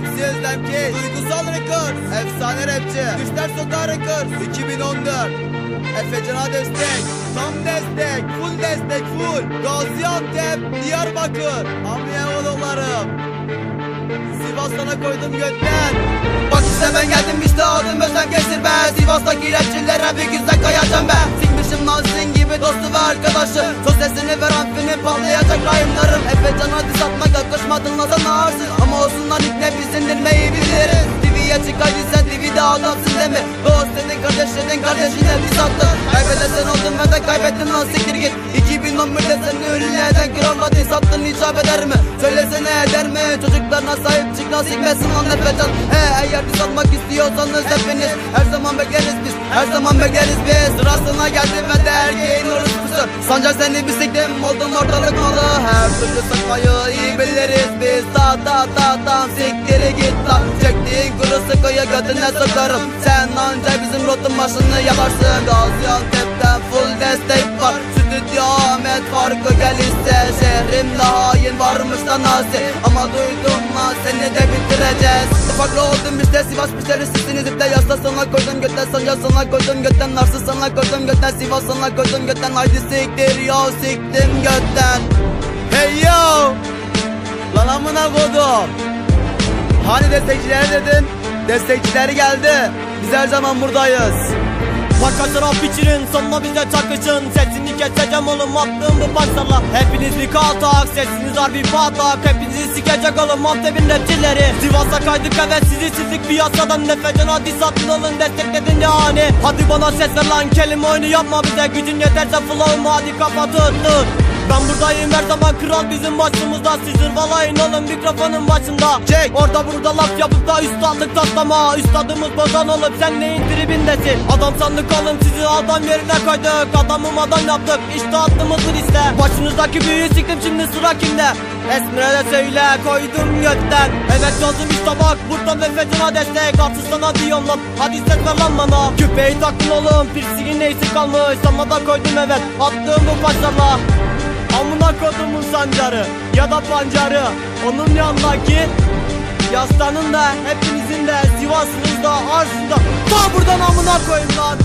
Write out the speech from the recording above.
MC Özlem Keş Duygusal Records Efsane rapçi. Düşler Sokağı Records 2014 Efecan'a destek. Tam destek. Full destek full. Gaziantep Diyarbakır. Amya oğullarım Sivas'tan koydum götten. Bak işte ben geldim işte adım Özlem Keş'tir ben Sivas'taki rapçilere bir güzel kayacağım ben Sikmişim lan sizin gibi dostu ve arkadaşı Söz sesini veren film patlayacak rhyme'larım. Efecan'a adamsın deme. Dost dedin kardeşinin kardeşine diz attın Kaybedersen oldun ve de kaybettin lan siktir git. 2011'de seni ünlü eden kralla diz attın icap eder mi? Söylesene eder mi? Çocuklarına sahip çık lan sikmesin lan Efecan. He eğer diz atmak istiyorsanız hepiniz Her zaman bekleriz biz Her zaman bekleriz biz. Sırasına geldi ve de erkeğin orospusu Sancak seni bir siktim oldum ortalık malı. Her türlü sıkmayı iyi biliriz biz. Ta ta ta tam siktiri git sıkıyı götüne sokarım Sen anca bizim rotun başını yalarsın Gaziantep'ten full destek var. Stüdyo Ahmet farkı gel iste Şehrimde hain varmış da nazi Ama duydum lan seni de bitireceğiz. Farklı oldum işte Sivas. Müşteri sizsiniz ipte Yasta sana koydum götten Sanca sana koydum götten Narsız sana koydum götten Sivas sana koydum götten. Haydi siktir yo siktim götten. Hey yo! Lan amına kodum. Hani destekçileri dedin Destekçileri geldi. Biz her zaman buradayız. Fakat rap içirin sonuna bize çakışın. Sesini keseceğim oğlum attığım bu parçalar Hepiniz bir kaltak sesiniz harbi patak Hepinizi sikecek oğlum Antep'in rapçileri. Sivas'a kaydık evet sizi sizlik piyasadan Nefecen hadi satın alın destekledin yani Hadi bana ses ver lan kelime oyunu yapma bize. Gücün yeterse flow'umu hadi kapatın. dur ben buradayım her zaman kral bizim başımızda. Siz zırvalayın oğlum mikrofonun başında. Çek. Orada burada laf yapıp da üstadlık taslama. Üstadımız bozan olup sen neyin tribindesin? Adam sandık oğlum sizi adam yerine koyduk. Adamım adam yaptık işte attığımız liste Başınızdaki büyüğü siktim şimdi sıra kimde? Esmire de söyle koydum götten Evet yazdım işte bak burada nefesine destek. Artık sana diyorum lan hadi ver lan bana. Küpeyi taktın oğlum piercingin neysi kalmış. Sana da koydum evet attığım bu parçalar Amına kodumun sancarı ya da pancarı. Onun yanındaki Yastanın da hepinizin de Sivas'ınızda Arsız'da Ta buradan amına koyayım lan